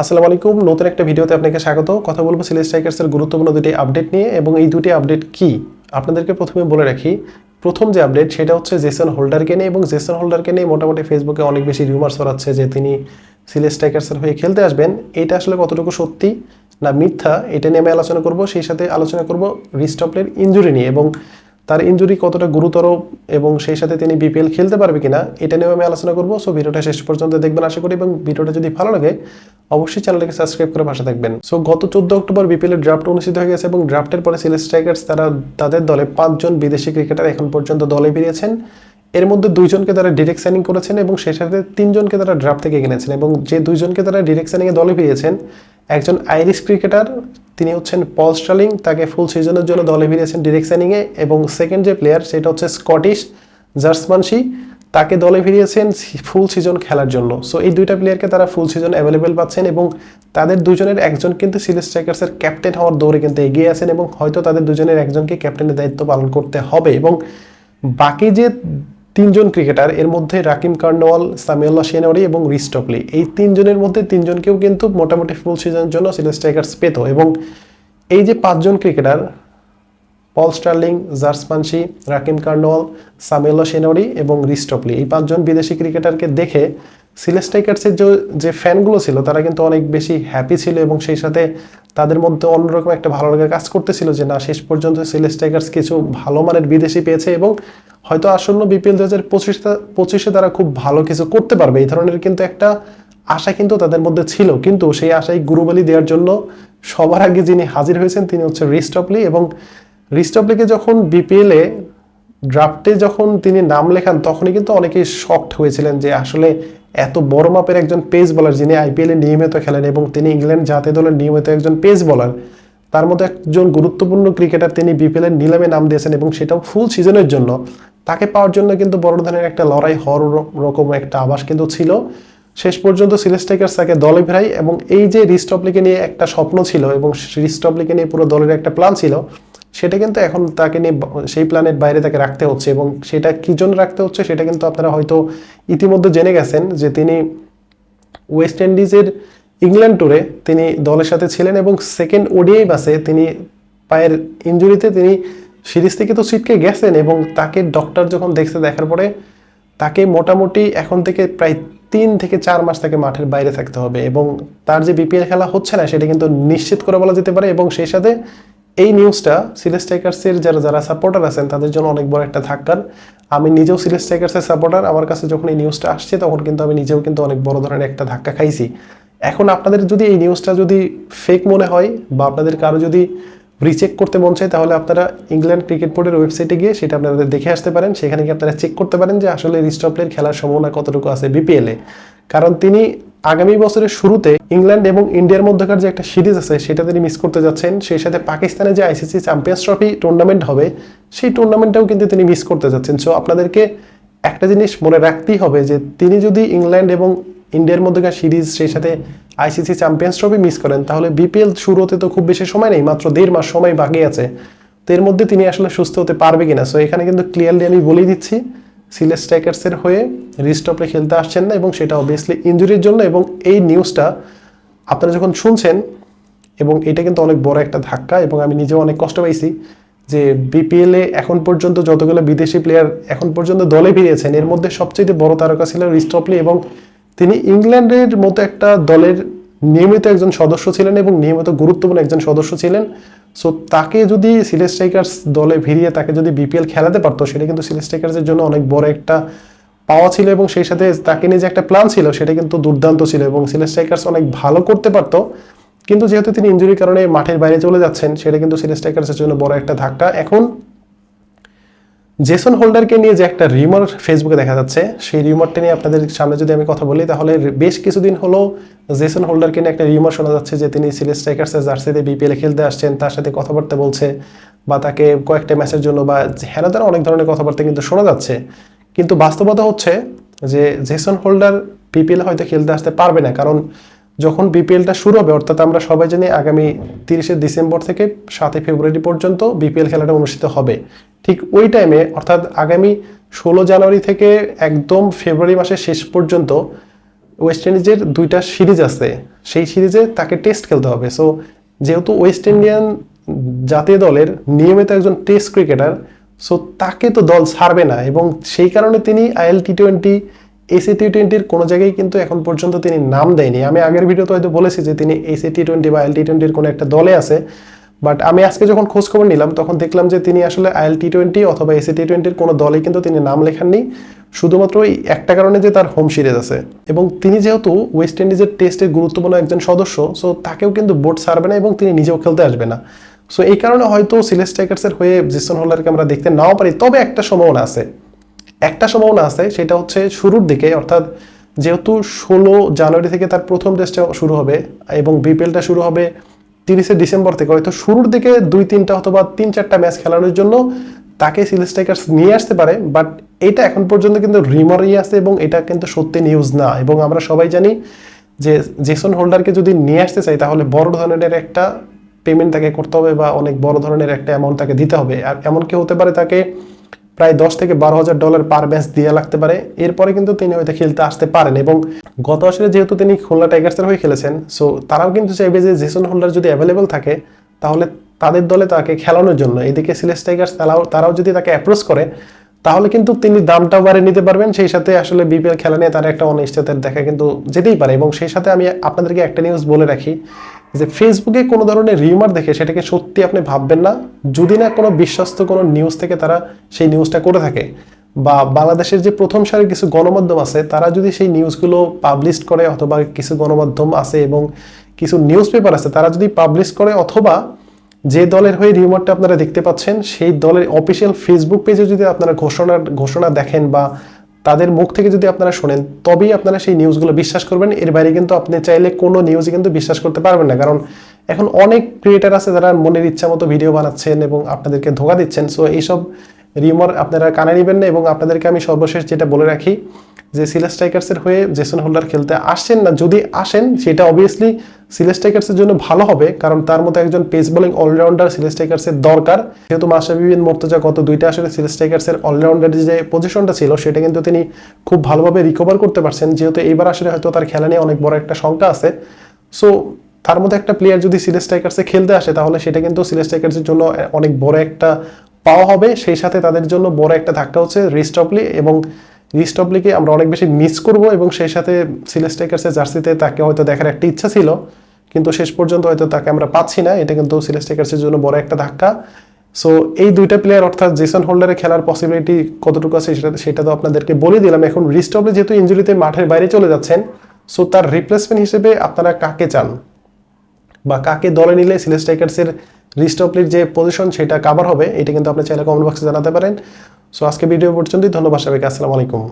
আসসালামু আলাইকুম। নতুন একটা ভিডিওতে আপনাকে স্বাগত। কথা বলব সিলেট স্ট্রাইকার্সের গুরুত্বপূর্ণ দুটি আপডেট নিয়ে এবং এই দুটি আপডেট কি? আপনাদেরকে প্রথমে বলে রাখি, প্রথম যে আপডেট সেটা হচ্ছে জেসন হোল্ডারকে নিয়ে এবং জেসন হোল্ডারকে নিয়ে মোটামুটি ফেসবুকে অনেক বেশি রিউমার ছড়াচ্ছে যে তিনি সিলেট স্ট্রাইকার্সের হয়ে খেলতে আসবেন। এটা আসলে কতটুকু সত্যি না মিথ্যা, এটা নিয়ে আমি আলোচনা করব। সেই সাথে আলোচনা করব রিস্টপলের ইঞ্জুরি নিয়ে এবং তার ইঞ্জুরি কতটা গুরুতর এবং সেই সাথে তিনি বিপিএল খেলতে পারবে কিনা, এটা নিয়েও আমি আলোচনা করব। সো ভিডিওটা শেষ পর্যন্ত দেখবেন আশা করি এবং ভিডিওটা যদি ভালো লাগে, অবশ্যই চ্যানেলটাকে সাবস্ক্রাইব করে পাশে থাকবেন। সো গত চোদ্দ অক্টোবর বিপিএলের ড্রাফট অনুষ্ঠিত হয়ে গেছে এবং ড্রাফটের পরে সিলেট স্ট্রাইকার্স তারা তাদের দলে পাঁচজন বিদেশি ক্রিকেটার এখন পর্যন্ত দলে ফিরিয়েছেন এর মধ্যে দুইজনকে তারা ডিরেক্ট সাইনিং করেছেন এবং সেই সাথে তিনজনকে তারা ড্রাফট থেকে কিনেছেন এবং যে দুইজনকে তারা ডিরেক্ট সাইনিংয়ে দলে ফিরিয়েছেন একজন আইরিশ ক্রিকেটার তিনি হচ্ছেন পল স্টার্লিং তাকে ফুল সিজনের জন্য দলে ফিরিয়েছেন ডিরেক্ট সাইনিংয়ে এবং সেকেন্ড যে প্লেয়ার সেটা হচ্ছে স্কটিশ জার্সমানসি তাকে দলে ফিরিয়েছেন ফুল সিজন খেলার জন্য। সো এই দুইটা প্লেয়ারকে তারা ফুল সিজন অ্যাভেলেবেল পাচ্ছেন এবং তাদের দুজনের একজন কিন্তু সিলেট স্ট্রাইকার্সের ক্যাপ্টেন হওয়ার দৌড়ে কিন্তু এগিয়ে আছেন এবং হয়তো তাদের দুজনের একজনকে ক্যাপ্টেনের দায়িত্ব পালন করতে হবে এবং বাকি যে তিনজন ক্রিকেটার, এর মধ্যে রাকিম কার্নওয়াল, সামিউল্লাহ সেনরি এবং রিস্টপলি এই তিনজনের মধ্যে তিনজনকেও কিন্তু মোটামুটি ফুল সিজনের জন্য সিলেট স্ট্রাইকার্স পেত এবং এই যে পাঁচজন ক্রিকেটার, পল স্টার্লিং জার্সপানসি রাকিম কার্নওয়াল, সামিউল্লাহ সেনরি এবং রিস্টপলি এই পাঁচজন বিদেশি ক্রিকেটারকে দেখে সিলেট স্ট্রাইকার্সের যে যে ফ্যানগুলো ছিল তারা কিন্তু অনেক বেশি হ্যাপি ছিল এবং সেই সাথে তাদের মধ্যে অন্যরকম একটা ভালো লাগার কাজ করতেছিল যে, না, শেষ পর্যন্ত সিলেট স্ট্রাইকার্স কিছু ভালো মানের বিদেশি পেয়েছে এবং হয়তো আসন্ন বিপিএল দু হাজার পঁচিশে তারা খুব ভালো কিছু করতে পারবে। এই ধরনের কিন্তু একটা আশা কিন্তু তাদের মধ্যে ছিল। কিন্তু সেই আশায় গুরুবলি দেওয়ার জন্য সবার আগে যিনি হাজির হয়েছেন তিনি হচ্ছে রিস্টপলি এবং রিস্টপলিকে যখন বিপিএলে ড্রাফটে যখন তিনি নাম লেখান, তখনই কিন্তু অনেকেই শকড হয়েছিলেন যে আসলে এত বড় মাপের একজন পেস বলার যিনি আইপিএলে নিয়মিত খেলেন এবং তিনি ইংল্যান্ড জাতীয় দলের নিয়মিত একজন পেস বলার তার মধ্যে একজন গুরুত্বপূর্ণ ক্রিকেটার তিনি বিপিএল এর নিলামে নাম দিয়েছেন এবং সেটাও ফুল সিজনের জন্য। তাকে পাওয়ার জন্য কিন্তু বড় ধরনের একটা লড়াই হওয়ার রকম একটা আভাস কিন্তু ছিল। শেষ পর্যন্ত সিলেট স্ট্রাইকার্স তাকে দলে ফেরাই এবং এই যে রিস্টপলিকে নিয়ে একটা স্বপ্ন ছিল এবং রিস্টপলিকে নিয়ে পুরো দলের একটা প্ল্যান ছিল, সেটা কিন্তু এখন তাকে নিয়ে সেই প্ল্যানের বাইরে তাকে রাখতে হচ্ছে এবং সেটা কি জন্য রাখতে হচ্ছে সেটা কিন্তু আপনারা হয়তো ইতিমধ্যে জেনে গেছেন যে তিনি ওয়েস্ট ইন্ডিজের ইংল্যান্ড ট্যুরে তিনি দলের সাথে ছিলেন এবং সেকেন্ড ওডিআই বাসে তিনি পায়ের ইঞ্জুরিতে তিনি সিরিজ থেকে তো ছিটকে গেছেন এবং তাকে ডক্টর যখন দেখছে দেখার পরে, তাকে মোটামুটি এখন থেকে প্রায় তিন থেকে চার মাস তাকে মাঠের বাইরে থাকতে হবে এবং তার যে বিপিএল খেলা হচ্ছে না, সেটা কিন্তু নিশ্চিত করে বলা যেতে পারে এবং সেই সাথে এই নিউজটা সিলেট স্ট্রাইকার্সের যারা যারা সাপোর্টার আছেন, তাদের জন্য অনেক বড় একটা ধাক্কার। আমি নিজেও সিলেট স্ট্রাইকার্সের সাপোর্টার আমার কাছে যখন এই নিউজটা আসছে, তখন কিন্তু আমি নিজেও কিন্তু অনেক বড় ধরনের একটা ধাক্কা খাইছি। এখন আপনাদের যদি এই নিউজটা যদি ফেক মনে হয় বা আপনাদের কারও যদি রিচেক করতে মন চায়, তাহলে আপনারা ইংল্যান্ড ক্রিকেট বোর্ডের ওয়েবসাইটে গিয়ে সেটা আপনাদের দেখে আসতে পারেন। সেখানে গিয়ে আপনারা চেক করতে পারেন যে আসলে রিস্টপলের খেলার সম্ভাবনা কতটুকু আছে বিপিএলে কারণ তিনি আগামী বছরের শুরুতে ইংল্যান্ড এবং ইন্ডিয়ার মধ্যকার যে একটা সিরিজ আছে, সেটা তিনি মিস করতে যাচ্ছেন। সেই সাথে পাকিস্তানে যে আইসিসি চ্যাম্পিয়ন্স ট্রফি টুর্নামেন্ট হবে, সেই টুর্নামেন্টটাও কিন্তু তিনি মিস করতে যাচ্ছেন। সো আপনাদেরকে একটা জিনিস মনে রাখতেই হবে যে, তিনি যদি ইংল্যান্ড এবং ইন্ডিয়ার মধ্যকার সিরিজ সেই সাথে আইসিসি চ্যাম্পিয়ন্স ট্রফি মিস করেন, তাহলে বিপিএল শুরু হতে তো খুব বেশি সময় নেই, মাত্র দেড় মাস সময় বাকি আছে। তো এর মধ্যে তিনি আসলে সুস্থ হতে পারবে কিনা? সো এখানে কিন্তু ক্লিয়ারলি আমি বলেই দিচ্ছি, সিলেট স্ট্রাইকার্সের হয়ে রিস্টপে খেলতে আসছেন না, এবং সেটা অবভিয়াসলি ইঞ্জুরির জন্য, এবং এই নিউজটা আপনারা যখন শুনছেন, এবং এটা কিন্তু অনেক বড় একটা ধাক্কা, এবং আমি নিজেও অনেক কষ্ট পাইছি যে বিপিএলে এখন পর্যন্ত যতগুলো বিদেশি প্লেয়ার এখন পর্যন্ত দলে ফিরিয়েছেন এর মধ্যে সবচেয়ে বড় তারকা ছিল রিস্টপলি এবং তিনি ইংল্যান্ডের মতো একটা দলের নিয়মিত একজন সদস্য ছিলেন এবং নিয়মিত গুরুত্বপূর্ণ একজন সদস্য ছিলেন। সো তাকে যদি সিলেট স্ট্রাইকার্স দলে ভিড়িয়ে তাকে যদি বিপিএল খেলাতে পারতো, সেটা কিন্তু সিলেট স্ট্রাইকার্সের জন্য অনেক বড় একটা পাওয়া ছিল এবং সেই সাথে তাকে নিয়ে যে একটা প্ল্যান ছিল, সেটা কিন্তু দুর্দান্ত ছিল এবং সিলেট স্ট্রাইকার্স অনেক ভালো করতে পারতো। কিন্তু যেহেতু তিনি ইঞ্জুরির কারণে মাঠের বাইরে চলে যাচ্ছেন, সেটা কিন্তু সিলেট স্ট্রাইকার্সের জন্য বড় একটা ধাক্কা। এখন জেসন হোল্ডারকে নিয়ে যে একটা রিউমার ফেসবুকে দেখা যাচ্ছে, সেই রিউমারটা নিয়ে আপনাদের সামনে যদি আমি কথা বলি, তাহলে বেশ কিছুদিন হলো জেসন হোল্ডারকে নিয়ে একটা রিউমার শোনা যাচ্ছে যে তিনি সিলেট স্ট্রাইকার্সের জার্সিতে বিপিএল খেলতে আসছেন, তার সাথে কথাবার্তা বলছে বা তাকে কয়েকটা ম্যাচের জন্য বা হেন তারা অনেক ধরনের কথাবার্তা কিন্তু শোনা যাচ্ছে। কিন্তু বাস্তবতা হচ্ছে যে জেসন হোল্ডার বিপিএল হয়তো খেলতে আসতে পারবে না, কারণ যখন বিপিএলটা শুরু হবে, অর্থাৎ আমরা সবাই জানি আগামী তিরিশে ডিসেম্বর থেকে সাতই ফেব্রুয়ারি পর্যন্ত বিপিএল খেলাটা অনুষ্ঠিত হবে। ঠিক ওই টাইমে অর্থাৎ আগামী ষোলো জানুয়ারি থেকে একদম ফেব্রুয়ারি মাসের শেষ পর্যন্ত ওয়েস্ট ইন্ডিজের দুইটা সিরিজ আছে। সেই সিরিজে তাকে টেস্ট খেলতে হবে। সো যেহেতু ওয়েস্ট ইন্ডিয়ান জাতীয় দলের নিয়মিত একজন টেস্ট ক্রিকেটার সো তাকে তো দল ছাড়বে না এবং সেই কারণে তিনি IL T twenty SA T টোয়েন্টির কোনো জায়গায় কিন্তু এখন পর্যন্ত তিনি নাম দেয়নি। আমি আগের ভিডিওতে হয়তো বলেছি যে তিনি এসি টি টোয়েন্টি বা আইএল টি টোয়েন্টির কোনো একটা দলে আছে। বাট আমি আজকে যখন খোঁজ খবর নিলাম, তখন দেখলাম যে তিনি আসলে আইএল টি টোয়েন্টি অথবা এসি টি টোয়েন্টির কোনো দলে কিন্তু তিনি নাম লেখাননি। শুধুমাত্র এই একটা কারণে যে তার হোম সিরিজ আছে। এবং তিনি যেহেতু ওয়েস্ট ইন্ডিজের টেস্টের গুরুত্বপূর্ণ একজন সদস্য সো তাকেও কিন্তু বোর্ড ছাড়বে না এবং তিনি নিজেও খেলতে আসবে না। সো এই কারণে হয়তো সিলেস টাইগার্সের হয়ে জেসন হোল্ডারকে আমরা দেখতে নাও পারি। তবে একটা সম্ভাবনা আছে। একটা সম্ভাবনা আছে, সেটা হচ্ছে শুরুর দিকে, অর্থাৎ যেহেতু ষোলো জানুয়ারি থেকে তার প্রথম টেস্টটা শুরু হবে এবং বিপিএলটা শুরু হবে তিরিশে ডিসেম্বর থেকে, হয়তো শুরুর দিকে দুই, তিনটা অথবা তিন, চারটা ম্যাচ খেলানোর জন্য তাকে সিলেস টাইগার্স নিয়ে আসতে পারে, বাট এটা এখন পর্যন্ত কিন্তু রিমারই আছে এবং এটা কিন্তু সত্যি নিউজ না। এবং আমরা সবাই জানি যে জেসন হোল্ডারকে যদি নিয়ে আসতে চাই, তাহলে বড় ধরনের একটা পেমেন্ট তাকে করতে হবে বা অনেক বড় ধরনের একটা অ্যামাউন্ট তাকে দিতে হবে। আর এমনকি হতে পারে তাকে প্রায় দশ থেকে বারো হাজার ডলার পার ম্যাচ দিয়ে লাগতে পারে। এরপরে কিন্তু তিনি হয়তো খেলতে আসতে পারেন এবং গত আসলে যেহেতু তিনি খুলনা টাইগার্সের হয়ে খেলেছেন সো তারাও কিন্তু চাইবে যে জেসন হোল্ডার যদি অ্যাভেলেবল থাকে, তাহলে তাদের দলে তাকে খেলানোর জন্য। এদিকে সিলেস টাইগার্স তারাও তারাও যদি তাকে অ্যাপ্রোচ করে, তাহলে কিন্তু তিনি দামটাও বাড়িয়ে নিতে পারবেন। সেই সাথে আসলে বিপিএল খেলা নিয়ে তার একটা অনিশ্চয়তার দেখা কিন্তু যেতেই পারে এবং সেই সাথে আমি আপনাদেরকে একটা নিউজ বলে রাখি। যে ফেসবুকে কোনো ধরনের রিউমার দেখে সেটাকে সত্যি আপনি ভাববেন না। যদি না কোনো বিশ্বস্ত কোনো নিউজ থেকে তারা সেই নিউজটা করে থাকে বা বাংলাদেশের যে প্রথম সারির কিছু গণমাধ্যম আছে, তারা যদি সেই নিউজগুলো পাবলিশ করে অথবা কিছু গণমাধ্যম আছে এবং কিছু নিউজ পেপার আছে, তারা যদি পাবলিশ করে অথবা যে দলের হয়ে রিউমারটা আপনারা দেখতে পাচ্ছেন, সেই দলের অফিসিয়াল ফেসবুক পেজে যদি আপনারা ঘোষণা ঘোষণা দেখেন বা তাদের মুখ থেকে যদি আপনারা শোনেন, তবেই আপনারা সেই নিউজগুলো বিশ্বাস করবেন। এর বাইরে কিন্তু আপনি চাইলে কোনো নিউজই কিন্তু বিশ্বাস করতে পারবেন না। কারণ এখন অনেক ক্রিয়েটার আছে যারা মনের ইচ্ছা মতো ভিডিও বানাচ্ছেন এবং আপনাদেরকে ধোকা দিচ্ছেন। সো এইসব রিউমার আপনারা কানে নেবেন না এবং আপনাদেরকে আমি সর্বশেষ যেটা বলে রাখি যে সিলেস স্ট্রাইকার্সের হয়ে জেসন হোল্ডার খেলতে আসছেন না, যদি আসেন, সেটা অবভিয়াসলি সিলেস স্ট্রাইকার্সের জন্য ভালো হবে, কারণ তার মতো একজন পেস বোলিং অলরাউন্ডার সিলেস স্ট্রাইকার্সের দরকার। যেহেতু মাসাবিবিন মোর্তজা গত দুইটা আসলে সিলেস স্ট্রাইকার্সের অলরাউন্ডারের যে পজিশনটা ছিল, সেটা কিন্তু তিনি খুব ভালোভাবে রিকভার করতে পারছেন। যেহেতু এইবার আসলে হয়তো তার খেলা নিয়ে অনেক বড় একটা শঙ্কা আছে। সো তার মধ্যে একটা প্লেয়ার যদি সিলেস স্ট্রাইকার্সে খেলতে আসে, তাহলে সেটা কিন্তু সিলেস স্ট্রাইকার্সের জন্য অনেক বড় একটা পাওয়া হবে। সেই সাথে তাদের জন্য বড় একটা ধাক্কা হচ্ছে রিস্টপলি এবং রিস্টপলিকে আমরা অনেক বেশি মিস করব এবং সেই সাথে সিলেস জার্সিতে তাকে হয়তো দেখার একটা ইচ্ছা ছিল, কিন্তু শেষ পর্যন্ত হয়তো তাকে আমরা পাচ্ছি না। এটা কিন্তু সিলেস জন্য বড় একটা ধাক্কা। সো এই দুইটা প্লেয়ার অর্থাৎ জেসন হোল্ডারে খেলার পসিবিলিটি কতটুকু আছে সেটা সেটা তো আপনাদেরকে বলে দিলাম। এখন রিস্টপলি যেহেতু ইঞ্জুরিতে মাঠের বাইরে চলে যাচ্ছেন সো তার রিপ্লেসমেন্ট হিসেবে আপনারা কাকে চান? বা কাকে দলে নিলে সিলেস টাইগার্সের রিস্টপলির যে পজিশন সেটা কাভার হবে, এটা কিন্তু আপনি চাইলে কমেন্ট বক্সে জানাতে পারেন। সো আজকে ভিডিও পর্যন্তই। ধন্যবাদ সবাইকে। আসসালামু আলাইকুম।